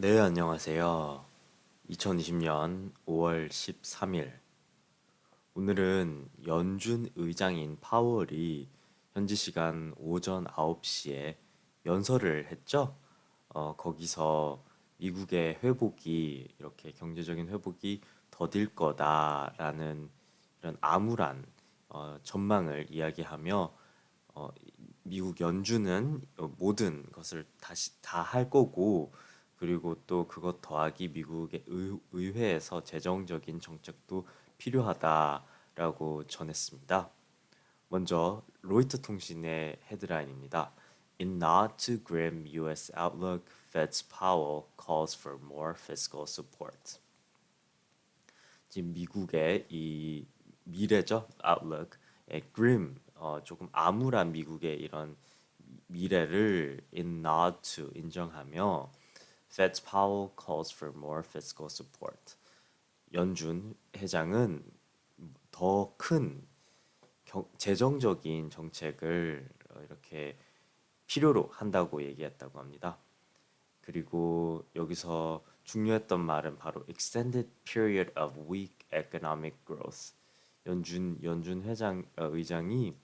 네, 안녕하세요. 2020년 5월 13일. 오늘은 연준 의장인 파월이 현지 시간 오전 9시에 연설을 했죠. 어, 거기서 미국의 회복이 이렇게 경제적인 회복이 더딜 거다라는 이런 암울한 어, 전망을 이야기하며 어, 미국 연준은 모든 것을 다시 다 할 거고 그리고 또 그것 더하기 미국의 의, 의회에서 재정적인 정책도 필요하다라고 전했습니다. 먼저 로이터 통신의 헤드라인입니다. In nod to grim U.S. outlook, Fed's Powell calls for more fiscal support. 지금 미국의 이 미래죠, outlook의 grim, 어, 조금 암울한 미국의 이런 미래를 in nod to 인정하며 Fed's Powell calls for more fiscal support. 연준 회장은 더 큰 재정적인 정책을 이렇게 필요로 한다고 얘기했다고 합니다. 그리고 여기서 중요했던 말은 바로 extended period of weak economic growth. 연준 연준 회장 어, 의장이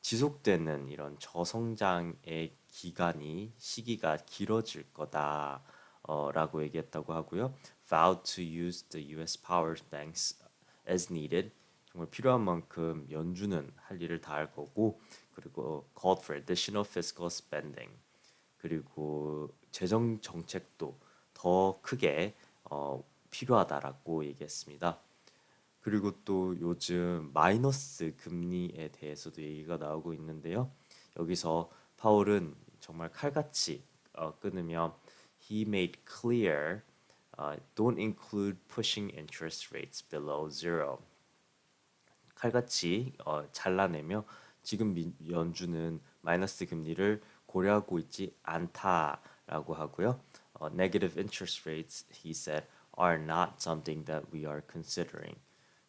지속되는 이런 저성장의 기간이 시기가 길어질 거다. 어, 라고 얘기했다고 하고요. vowed to use the U.S. power banks as needed. 정말 필요한 만큼 연준은 할 일을 다 할 거고 그리고 called for additional fiscal spending. 그리고 재정 정책도 더 크게 어, 필요하다라고 얘기했습니다. 그리고 또 요즘 마이너스 금리에 대해서도 얘기가 나오고 있는데요. 여기서 파월은 정말 칼같이 어, 끊으며 he made clear uh, don't include pushing interest rates below zero. 칼같이 어, 잘라내며 지금 미, 연준은 마이너스 금리를 고려하고 있지 않다라고 하고요. 어, negative interest rates, he said, are not something that we are considering.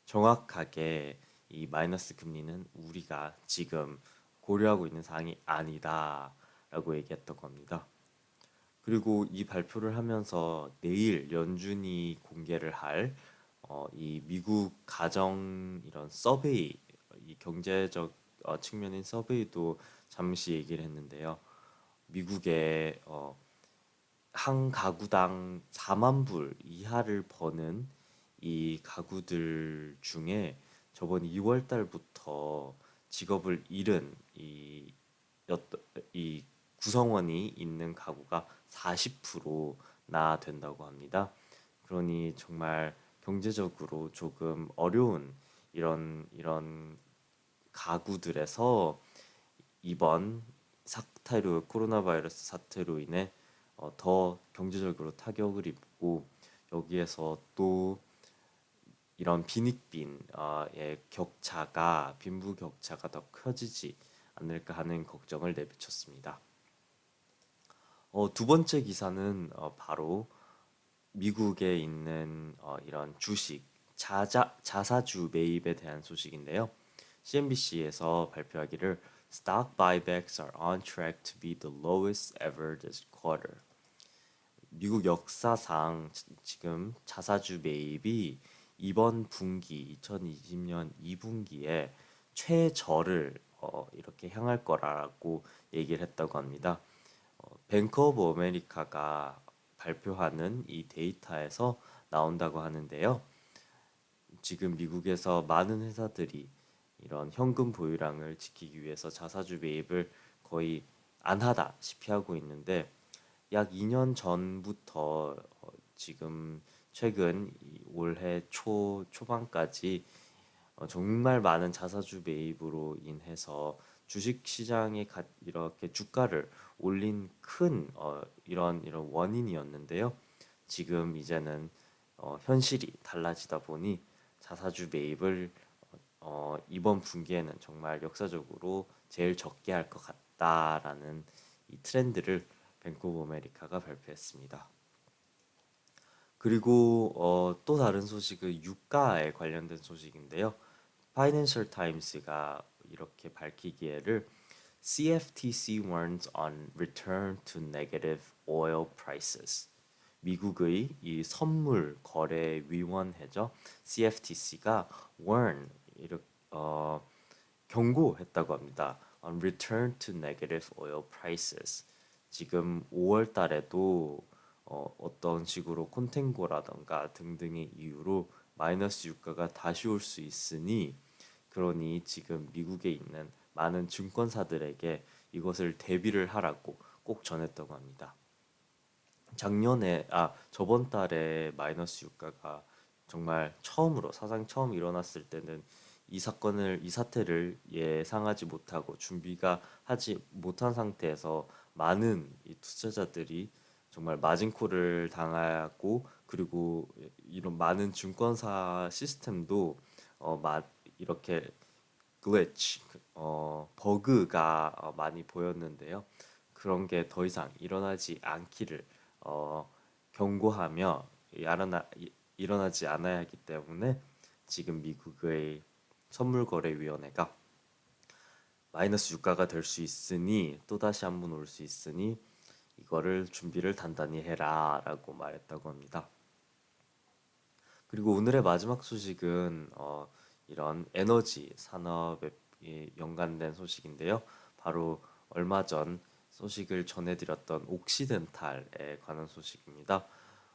정확하게 이 마이너스 금리는 우리가 지금 고려하고 있는 사항이 아니다라고 얘기했던 겁니다. 그리고 이 발표를 하면서 내일 연준이 공개를 할 어, 이 미국 가정 이런 서베이 이 경제적 어, 측면인 서베이도 잠시 얘기를 했는데요. 미국의 어, 한 가구당 4만 불 이하를 버는 이 가구들 중에 저번 2월 달부터 직업을 잃은 이, 이 구성원이 있는 가구가 40%나 된다고 합니다. 그러니 정말 경제적으로 조금 어려운 이런 이런 가구들에서 이번 사태로 코로나 바이러스 사태로 인해 어, 더 경제적으로 타격을 입고 여기에서 또 이런 빈익빈의 격차가 빈부 격차가 더 커지지 않을까 하는 걱정을 내비쳤습니다. 어, 두 번째 기사는 어, 바로 미국에 있는 어, 이런 주식 자자, 자사주 매입에 대한 소식인데요. CNBC에서 발표하기를 Stock buybacks are on track to be the lowest ever this quarter. 미국 역사상 지금 자사주 매입이 이번 분기 2020년 2분기에 최저를 어, 이렇게 향할 거라고 얘기를 했다고 합니다. 뱅크 오브 아메리카가 발표하는 이 데이터에서 나온다고 하는데요. 지금 미국에서 많은 회사들이 이런 현금 보유량을 지키기 위해서 자사주 매입을 거의 안 하다시피 하고 있는데 약 2년 전부터 어, 지금 최근 올해 초 초반까지 어, 정말 많은 자사주 매입으로 인해서 주식 시장에 이렇게 주가를 올린 큰 어, 이런 이런 원인이었는데요. 지금 이제는 어, 현실이 달라지다 보니 자사주 매입을 어, 이번 분기에는 정말 역사적으로 제일 적게 할 것 같다라는 이 트렌드를 뱅크 오브 아메리카가 발표했습니다. 그리고 어, 또 다른 소식은 유가에 관련된 소식인데요. 파이낸셜 타임스가 이렇게 밝히기에를 CFTC warns on return to negative oil prices. 미국의 이 선물 거래 위원회죠. CFTC가 warn 이렇게 어, 경고했다고 합니다. On return to negative oil prices. 지금 5월 달에도 어, 어떤 식으로 콘텐고라던가 등등의 이유로 마이너스 유가가 다시 올 수 있으니 그러니 지금 미국에 있는 많은 증권사들에게 이것을 대비를 하라고 꼭 전했다고 합니다. 작년에 아 저번 달에 마이너스 유가가 정말 처음으로 사상 처음 일어났을 때는 이 사건을 이 사태를 예상하지 못하고 준비가 하지 못한 상태에서 많은 이 투자자들이 정말 마진콜을 당하고 그리고 이런 많은 증권사 시스템도 어, 마, 이렇게 글리치 어, 버그가 어, 많이 보였는데요. 그런 게 더 이상 일어나지 않기를 어, 경고하며 일어나, 일어나지 않아야 하기 때문에 지금 미국의 선물거래위원회가 마이너스 유가가 될 수 있으니 또 다시 한 번 올 수 있으니 이거를 준비를 단단히 해라라고 말했다고 합니다. 그리고 오늘의 마지막 소식은 어, 이런 에너지 산업에 연관된 소식인데요. 바로 얼마 전 소식을 전해드렸던 옥시덴탈에 관한 소식입니다.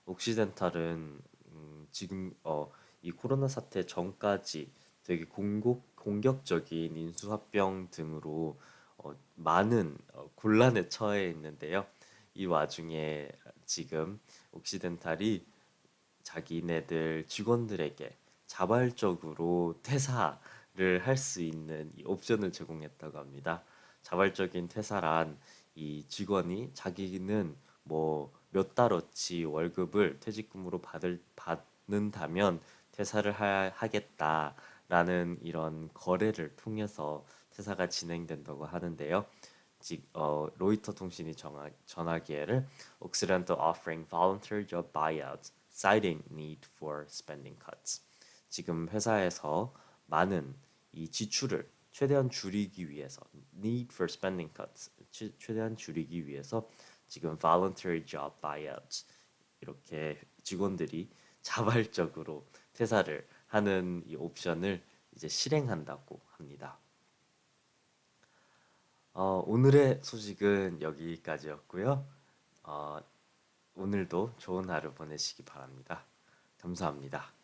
옥시덴탈은 음, 지금 어, 이 코로나 사태 전까지 되게 공공, 공격적인 인수합병 등으로 어, 많은 어, 곤란에 처해 있는데요. 이 와중에 지금 옥시덴탈이 자기네들 직원들에게 자발적으로 퇴사를 할 수 있는 이 옵션을 제공했다고 합니다. 자발적인 퇴사란 이 직원이 자기는 뭐 몇 달어치 월급을 퇴직금으로 받을 받는다면 퇴사를 하, 하겠다라는 이런 거래를 통해서 퇴사가 진행된다고 하는데요. 지, 어, 로이터 통신이 정하, 전하기에를 Occidental offering voluntary job buyouts, citing need for spending cuts. 지금 회사에서 많은 이 지출을 최대한 줄이기 위해서 need for spending cuts 최, 최대한 줄이기 위해서 지금 voluntary job buyouts 이렇게 직원들이 자발적으로 퇴사를 하는 이 옵션을 이제 실행한다고 합니다. 어, 오늘의 소식은 여기까지였고요. 어, 오늘도 좋은 하루 보내시기 바랍니다. 감사합니다.